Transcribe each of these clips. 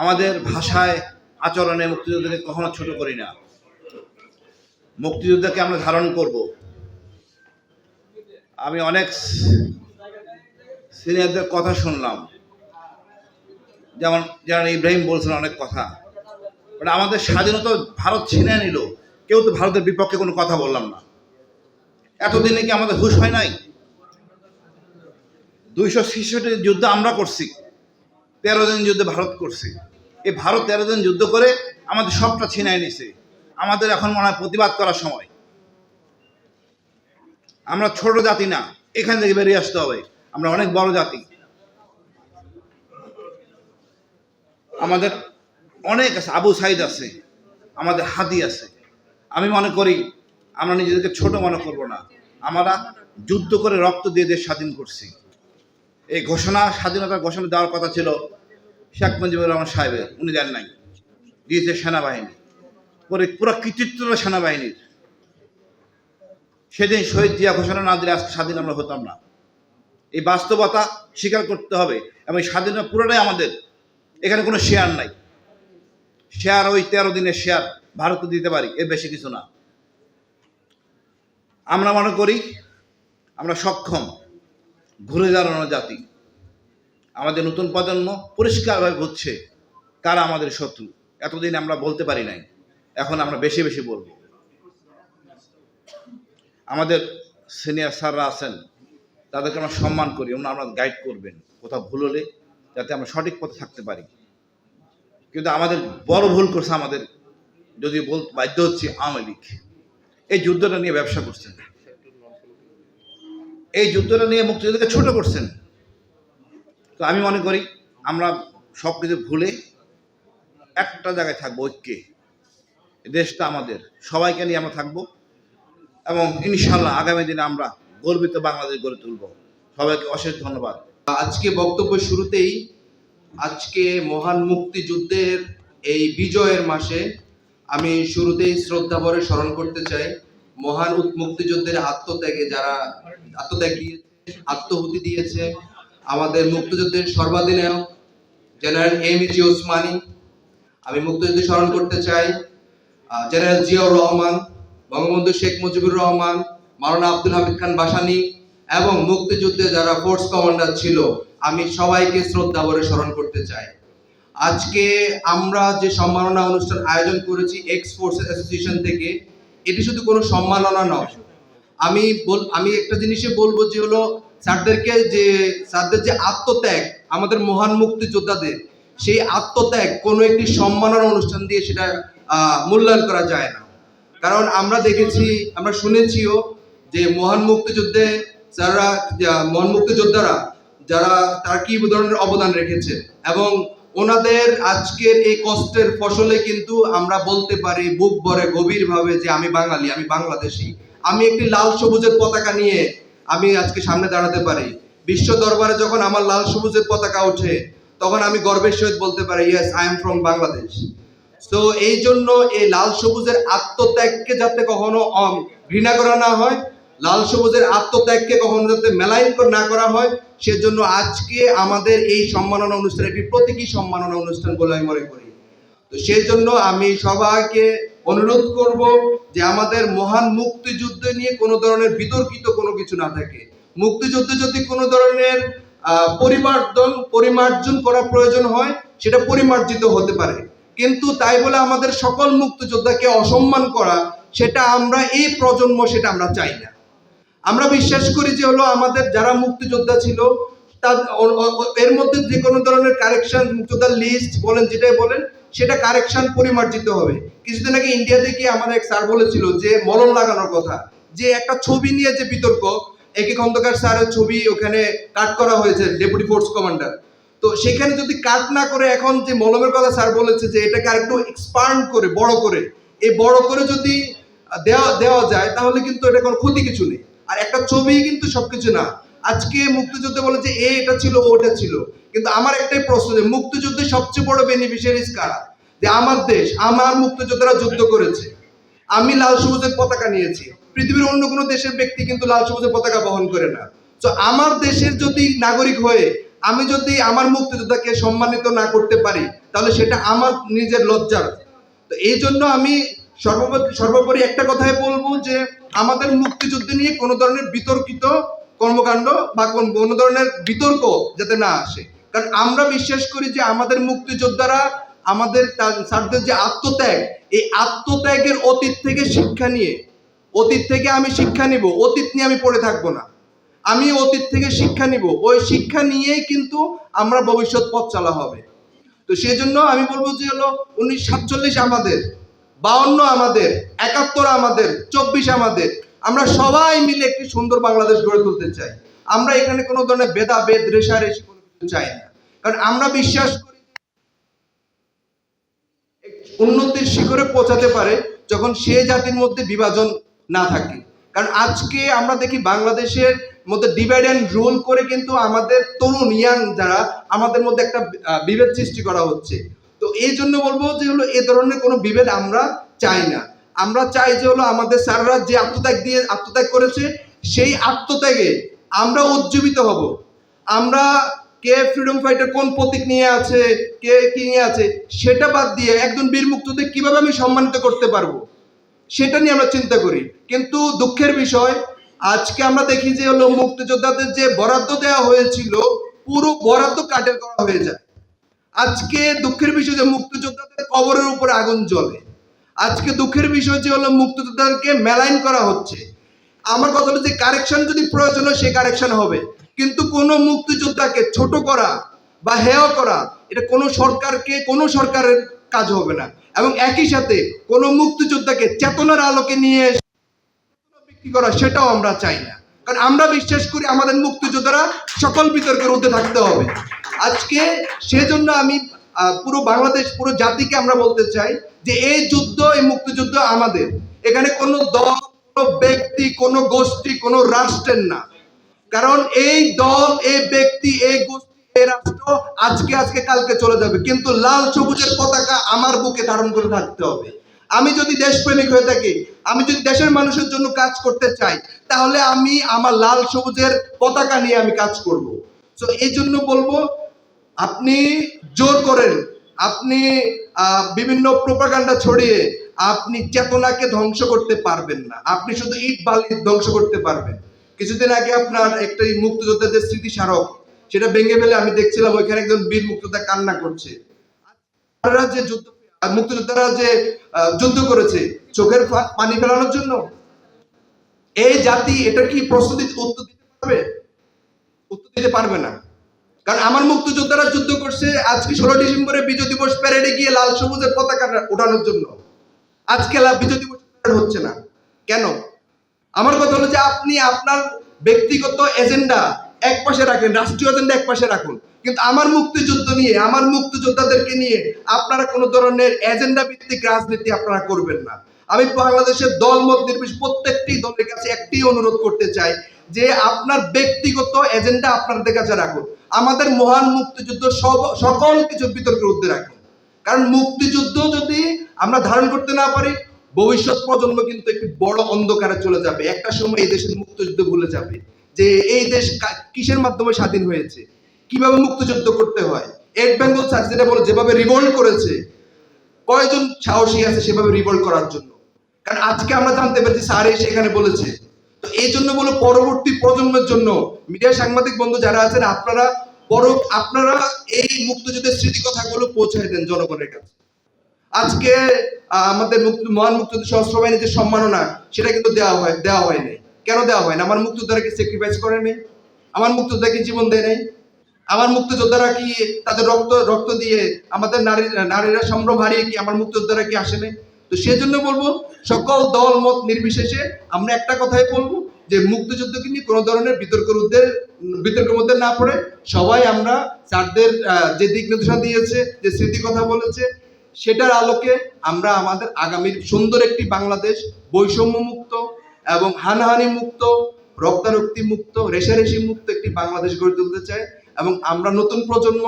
আমাদের ভাষায় আচরণে মুক্তিযোদ্ধাকে কখনো ছোট করি না। মুক্তিযোদ্ধাকে আমরা ধারণ করব। আমি অনেক সিনিয়রদের কথা শুনলাম। যেমন যেমন ইব্রাহিম বলছেন অনেক কথা। বাট আমাদের স্বাধীনতা ভারত ছিনে নিল। কেউ তো ভারতের বিপক্ষে কোনো কথা বললাম না। এতদিনে কি আমাদের হুশ হয় নাই? দুইশো ছেষট্টি যুদ্ধ আমরা করছি। তেরো দিন যুদ্ধে ভারত করছি। এই ভারত তেরো দিন যুদ্ধ করে আমাদের সবটা ছিনাই নিছে। আমাদের এখন মনে হয় প্রতিবাদ করার সময়। আমরা ছোট জাতি না, এখান থেকে বেরিয়ে আসতে হবে। আমরা অনেক বড় জাতি। আমাদের অনেক আছে, আবু সাইদ আছে, আমাদের হাদি আছে। আমি মনে করি, আমরা নিজেদেরকে ছোট মনে করব না। আমরা যুদ্ধ করে রক্ত দিয়ে দেশ স্বাধীন করছি। এই ঘোষণা, স্বাধীনতার ঘোষণা দেওয়ার কথা ছিল শেখ মুজিবুর রহমান সাহেবের, উনি দেন নাই। দিয়েছে সেনাবাহিনী। পরে পুরো কৃতিত্ব সেনাবাহিনীর। সেদিন শহীদ জিয়া ঘোষণা না দিলে আজকে স্বাধীন আমরা হতাম না। এই বাস্তবতা স্বীকার করতে হবে এবং স্বাধীনতা পুরোটাই আমাদের। এখানে কোনো শেয়ার নাই। শেয়ার ওই তেরো দিনের শেয়ার ভারতে দিতে পারি, এর বেশি কিছু না। আমরা মনে করি, আমরা সক্ষম, ঘুরে দাঁড়ানো জাতি। আমাদের নতুন প্রজন্ম পরিষ্কারভাবে বুঝছে কারা আমাদের শত্রু। এতদিন আমরা বলতে পারি নাই। এখন আমরা বেশি বেশি বলব। আমাদের সিনিয়র স্যাররা আছেন, তাদেরকে আমরা সম্মান করি, ওনারা আমরা গাইড করবেন। কোথাও ভুল হলে যাতে আমরা সঠিক পথে থাকতে পারি। কিন্তু আমাদের বড় ভুল করছে আমাদের, যদি বল বাধ্য হচ্ছে আওয়ামী লীগ। এই যুদ্ধটা নিয়ে ব্যবসা করছেন। এই যুদ্ধটা নিয়ে মুক্তিযোদ্ধাকে ছোট করছেন। তো আমি মনে করি আমরা সব কিছু ভুলে একটা জায়গায় থাকব, ঐক্যে। দেশটা আমাদের। সবাইকে নিয়ে আমরা থাকব এবং ইনশাল্লাহ আগামী দিনে আমরা গর্বিত বাংলাদেশ গড়ে তুলব। সবাইকে অশেষ ধন্যবাদ। আজকে বক্তব্য শুরুতেই আজকে মহান মুক্তিযুদ্ধের এই বিজয়ের মাসে আমি শুরুতেই শ্রদ্ধা ভরে স্মরণ করতে চাই, মহান মুক্তিযুদ্ধের আত্মত্যাগে যারা আত্মত্যাগ দিয়েছে, আত্মহুতি দিয়েছে আমাদের মুক্তিযুদ্ধের সর্বাধিনায়ক জেনারেল এম জি ওসমানী। আমি মুক্তিযুদ্ধ স্মরণ করতে চাই জেনারেল জিয়াউর রহমান, বঙ্গবন্ধু শেখ মুজিবুর রহমান, মাওলানা আব্দুল হামিদ খান বাসানি এবং মুক্তিযুদ্ধে যারা ফোর্স কমান্ডার ছিল, আমি সবাইকে শ্রদ্ধা ভরে স্মরণ করতে চাই। আজকে আমরা যে সম্মাননা অনুষ্ঠান আয়োজন করেছি এক্স ফোর্সেস অ্যাসোসিয়েশন থেকে, এটি শুধু কোনো সম্মাননা নয়। আমি বল, আমি একটা জিনিসে বলব যে হলো স্যারদেরকে যে, স্যারদের যে আত্মত্যাগ আমাদের মহান মুক্তিযোদ্ধাদের, সেই আত্মত্যাগ কোনো একটি সম্মাননা অনুষ্ঠান দিয়ে সেটা মূল্যায়ন করা যায় না। কারণ আমরা দেখেছি, আমরা শুনেছিও যে মহান মুক্তিযুদ্ধে যারা মহান মুক্তিযোদ্ধারা, যারা তারা কি ধরনের অবদান রেখেছে এবং ওনাদের আজকের এই কষ্টের ফসলে কিন্তু আমরা বলতে পারি বুক ভরে গভীরভাবে যে আমি বাঙালি, আমি বাংলাদেশি। আমি একটি লাল সবুজের পতাকা নিয়ে আমি আজকে সামনে দাঁড়াতে পারি। বিশ্ব দরবারে যখন আমার লাল সবুজের পতাকা ওঠে, তখন আমি গর্বের সহিত বলতে পারি yes I am from Bangladesh তো এই জন্য এই লাল সবুজের আত্মত্যাগকে যাতে কখনো ঘৃণা করা না হয়, লাল সবুজের আত্মত্যাগকে কখনো যাতে মেলাইন না করা হয়, সেজন্য আজকে আমাদের এই সম্মাননা অনুষ্ঠান একটি প্রতীকী সম্মাননা অনুষ্ঠান বলে আমি মনে করি। তো সেই জন্য আমি সবাইকে অনুরোধ করব যে আমাদের মহান মুক্তিযুদ্ধ নিয়ে কোনো ধরনের বিতর্কিত কোনো কিছু না থাকে। মুক্তিযুদ্ধে যদি কোনো ধরনের পরিমার্জন পরিমার্জন করা প্রয়োজন হয়, সেটা পরিমার্জিত হতে পারে। কিন্তু তাই বলে আমাদের সকল মুক্তিযোদ্ধাকে অসম্মান করা, সেটা আমরা এই প্রজন্ম, সেটা আমরা চাই না। আমরা বিশ্বাস করি যে হলো আমাদের যারা মুক্তিযোদ্ধা ছিল, তার এর মধ্যে যে কোনো ধরনের কারেকশন মুক্তিযোদ্ধার লিস্ট বলেন, যেটাই বলেন সেটা কারেকশন পরিমার্জিত হবে। কিছুদিন আগে ইন্ডিয়াতে গিয়ে আমাদের এক স্যার বলেছিল যে, মলম লাগানোর কথা। যে একটা ছবি নিয়ে যে বিতর্ক, একে খন্দকার স্যারের ছবি ওখানে কাট করা হয়েছে ডেপুটি ফোর্স কমান্ডার তো সেখানে যদি কাট না করে, এখন যে মলমের কথা স্যার বলেছে যে, এটাকে আরেকটু এক্সপান্ড করে, বড় করে। এই বড় করে যদি দেওয়া দেওয়া যায়, তাহলে কিন্তু এটা কোনো ক্ষতি কিছু নেই। আর একটা ছবি কিন্তু সবকিছু না। আজকে মুক্তিযুদ্ধে বলে যে, এ এটা ছিল, ওটা ছিল। কিন্তু আমার একটাই প্রশ্ন যে, মুক্তিযুদ্ধে সবচেয়ে বড় বেনিফিশিয়ারিজ কারা? যে আমার দেশ, আমার মুক্তিযোদ্ধারা যুদ্ধ করেছে। আমি লাল সবুজের পতাকা নিয়েছি। পৃথিবীর অন্য কোনো দেশের ব্যক্তি কিন্তু লাল সবুজের পতাকা বহন করে না। তো আমার দেশের যদি নাগরিক হয়ে আমি যদি আমার মুক্তিযোদ্ধাকে সম্মানিত না করতে পারি, তাহলে সেটা আমার নিজের লজ্জার। তো এই জন্য আমি সর্বোপরি একটা কথাই বলব যে, আমাদের মুক্তিযুদ্ধ নিয়ে কোনো ধরনের বিতর্কিত কর্মকাণ্ড বা কোনো ধরনের বিতর্ক যাতে না আসে। কারণ আমরা বিশ্বাস করি যে আমাদের মুক্তিযোদ্ধারা আমাদের স্যারদের যে আত্মত্যাগ, এই আত্মত্যাগের অতীত থেকে শিক্ষা নিয়ে, অতীত থেকে আমি শিক্ষা নিব, অতীত নিয়ে আমি পড়ে থাকব না। আমি অতীত থেকে শিক্ষা নিব, ওই শিক্ষা নিয়েই কিন্তু আমরা ভবিষ্যৎ পথ চালা হবে। তো সেই জন্য আমি বলব যে হলো উনিশ সাতচল্লিশ আমাদের, বাউন্ন আমাদের, একাত্তর আমাদের, চব্বিশ আমাদের, আমরা সবাই মিলে একটি সুন্দর বাংলাদেশ গড়ে তুলতে চাই। আমরা এখানে কোনো ধরনের ভেদাভেদ, রেশারেশি কোনো কিছু চাই না। কারণ আমরা বিশ্বাস করি উন্নতির শিখরে পৌঁছাতে পারে যখন সে জাতির মধ্যে বিভাজন না থাকে। কারণ আজকে আমরা দেখি বাংলাদেশের মধ্যে ডিভাইড অ্যান্ড রুল করে কিন্তু আমাদের তরুণ ইয়াং যারা আমাদের মধ্যে একটা বিভেদ সৃষ্টি করা হচ্ছে। তো এই জন্য বলব যে হলো এ ধরনের কোনো বিভেদ আমরা চাই না। আমরা চাই যে হলো আমাদের স্যাররা যে আত্মত্যাগ দিয়ে, আত্মত্যাগ করেছে, সেই আত্মত্যাগে আমরা উজ্জীবিত হব। আমরা কে ফ্রিডম ফাইটার কোন প্রতীক নিয়ে আছে, কে কি নিয়ে আছে, সেটা বাদ দিয়ে একজন বীর মুক্তিযোদ্ধা কীভাবে আমি সম্মানিত করতে পারব, সেটা নিয়ে আমরা চিন্তা করি। কিন্তু দুঃখের বিষয়, আজকে আমরা দেখি যে হলো মুক্তিযোদ্ধাদের যে বরাদ্দ দেওয়া হয়েছিল, পুরো বরাদ্দ কাটের করা হয়ে যায়। আজকে দুঃখের বিষয় যে মুক্তিযোদ্ধাদের কবরের উপরে আগুন জ্বলে। আজকে দুঃখের বিষয় যে হলো মুক্তিযোদ্ধাদেরকে মেলাইন করা হচ্ছে। আমার কথা হলো যে কারেকশন যদি প্রয়োজন হয় সে কারেকশন হবে। কিন্তু কোনো মুক্তিযোদ্ধাকে ছোট করা বা হেয় করা, এটা কোনো সরকারকে, কোনো সরকারের কাজ হবে না। এবং একই সাথে কোনো মুক্তিযোদ্ধাকে চেতনার আলোকে নিয়ে বিক্রি করা, সেটাও আমরা চাই না। কারণ আমরা বিশ্বাস করি আমাদের মুক্তিযোদ্ধারা সকল বিতর্কের ঊর্ধ্বে থাকতে হবে। আজকে সেজন্য আমি পুরো বাংলাদেশ, পুরো জাতিকে আমরা বলতে চাই যে এই যুদ্ধ, এই মুক্তিযুদ্ধ আমাদের। এখানে কোনো দল, কোনো ব্যক্তি, কোনো গোষ্ঠী, কোনো রাষ্ট্রের না। কারণ এই দল, এই ব্যক্তি, এই গোষ্ঠী, এই রাষ্ট্র আজকে আজকে, কালকে চলে যাবে। কিন্তু লাল সবুজের পতাকা আমার বুকে ধারণ করে থাকতে হবে। আমি যদি দেশপ্রেমিক হয়ে থাকি, আমি যদি দেশের মানুষের জন্য কাজ করতে চাই, তাহলে আমি আমার লাল সবুজের পতাকা নিয়ে আমি কাজ করব। তো এই জন্য বলব, আপনি জোর করেন। আপনি বিভিন্ন প্রোপাগান্ডা ছড়িয়ে আপনি চেতনাকে ধ্বংস করতে পারবেন না। আপনি শুধু ইট বালি ধ্বংস করতে পারবেন। কিছুদিন আগে আপনার একটা মুক্তিযোদ্ধাদের স্মৃতি স্মারক সেটা ভেঙে ফেলে আমি দেখছিলাম, ওইখানে একজন বীর মুক্তিযোদ্ধা কান্না করছে। আপনারা যে যুদ্ধ মুক্তিযোদ্ধারা যে যুদ্ধ করেছে, চোখের পানি ফেলানোর জন্য? এই জাতি এটা কি প্রস্তুতি, উত্তর দিতে পারবে? উত্তর দিতে পারবে না। কারণ আমার মুক্তিযোদ্ধারা যুদ্ধ করছে আজকে ষোলো ডিসেম্বরে বিজয় দিবস প্যারেডে গিয়ে লাল সবুজের পতাকা ওঠানোর জন্য। আজকে বিজয় দিবস হচ্ছে না। কেন? আমার কথা হলো যে আপনি আপনার ব্যক্তিগত এজেন্ডা এক পাশে রাখেন, রাষ্ট্রীয় এজেন্ডা এক পাশে রাখুন। কিন্তু আমার মুক্তিযুদ্ধ নিয়ে, আমার মুক্তিযোদ্ধাদেরকে নিয়ে আপনারা কোনো ধরনের এজেন্ডা ভিত্তিক রাজনীতি আপনারা করবেন না। আমি বাংলাদেশের দল মত নির্বিশেষে প্রত্যেকটি দলের কাছে একটি অনুরোধ করতে চাই যে আপনার ব্যক্তিগত এজেন্ডা আপনাদের কাছে রাখুন। আমাদের মহান মুক্তিযুদ্ধ সব, সকল কিছু বিতর্কের ঊর্ধ্বে রাখুন। কারণ মুক্তিযুদ্ধ যদি আমরা ধারণ করতে না পারি ভবিষ্যৎ প্রজন্ম কিন্তু একটি বড় অন্ধকারে চলে যাবে। একটা সময় এই দেশের মুক্তিযুদ্ধ ভুলে যাবে। যে এই দেশ কিসের মাধ্যমে স্বাধীন হয়েছে? কীভাবে মুক্তিযুদ্ধ করতে হয়? এক বেঙ্গল যেটা বলে, যেভাবে রিভোল্ট করেছে, কয়জন সাহসী আছে সেভাবে রিভোল্ট করার জন্য? কারণ আজকে আমরা জানতে পেরেছি, স্যার এসে এখানে বলেছে। তো এই জন্য বলো পরবর্তী প্রজন্মের জন্য মিডিয়া সাংবাদিক বন্ধু যারা আছেন, আপনারা পর আপনারা এই মুক্তিযুদ্ধের স্মৃতি কথাগুলো পৌঁছায় দেন জনগণের কাছে। আজকে আমাদের মুক্তি, মহান মুক্তিযুদ্ধ সশস্ত্র বাহিনীর যে সম্মাননা, সেটা কিন্তু দেওয়া হয়, দেওয়া হয়নি কেন দেওয়া হয় না? আমার মুক্তিযোদ্ধারা কি স্যাক্রিফাইস করেনি আমার মুক্তিযোদ্ধা কি জীবন দেয় নাই? আমার মুক্তিযোদ্ধারা কি তাদের রক্ত রক্ত দিয়ে আমাদের নারী, নারীরা সম্ভ্রম হারিয়ে কি আমার মুক্তিযোদ্ধারা কি আসে নাই? তো সেজন্য বলব, সকল দল, মত নির্বিশেষে আমরা একটা কথাই বলব, যে মুক্তিযুদ্ধকে নিয়ে কোনো ধরনের বিতর্কের উদ্দে বিতর্কের মধ্যে না পড়ে, সবাই আমরা স্যারদের যে দিক নির্দেশনা দিয়েছে, যে স্মৃতি কথা বলেছে সেটার আলোকে আমরা আমাদের আগামীর সুন্দর একটি বাংলাদেশ বৈষম্য মুক্ত এবং হানাহানি মুক্ত রক্তারক্তি মুক্ত রেশারেশি মুক্ত একটি বাংলাদেশ গড়ে তুলতে চাই এবং আমরা নতুন প্রজন্ম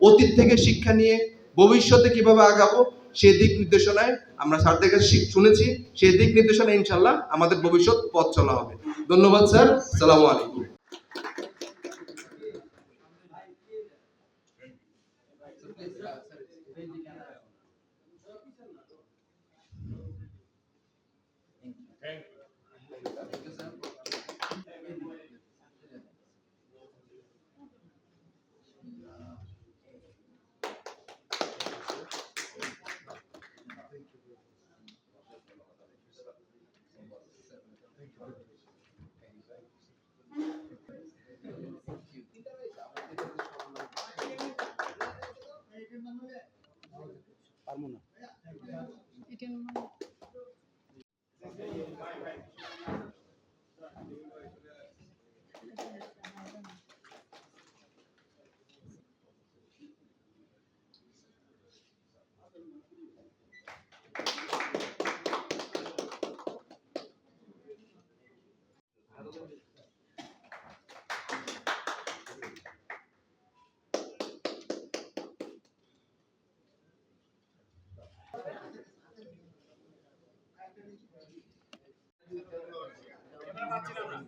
অতীত থেকে শিক্ষা নিয়ে ভবিষ্যতে কীভাবে আগাবো সেই দিক নির্দেশনায় আমরা স্যারদের কাছে শুনেছি সেই দিক নির্দেশনা ইনশাল্লাহ আমাদের ভবিষ্যৎ পথ চলা হবে। ধন্যবাদ স্যার, সালামু আলাইকুম। Kim ఇచ్చినాం